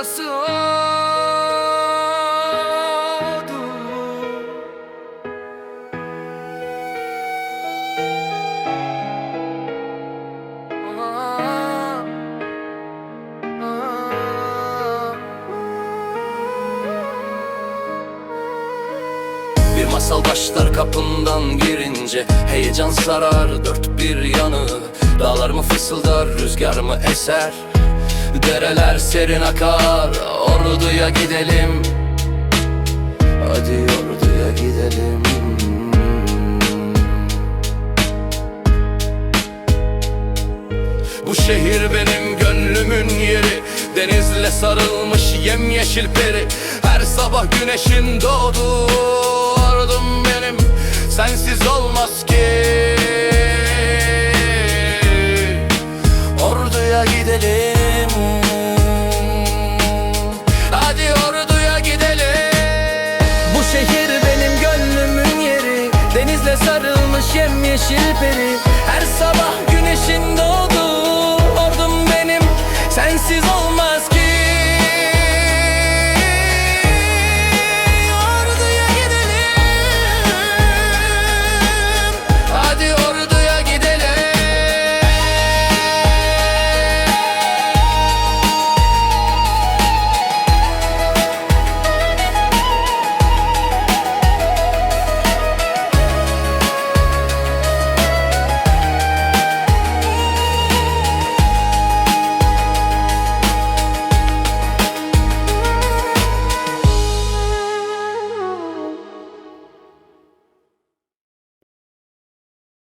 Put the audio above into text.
burası Ordu Aa, aa. Bir masal başlar kapından girince Heyecan sarar dört bir yanı Dağlar mı fısıldar rüzgar mı eser Dereler serin akar Orduya gidelim. Hadi orduya gidelim. Bu şehir benim gönlümün yeri. Denizle sarılmış yemyeşil peri. Her sabah güneşin doğduğu Ordum benim. Sensiz olmaz ki. Orduya gidelim denizle sarılmış yemyeşil peri. Her sabah güneşin doğdu ordum benim. Sensiz olmaz ki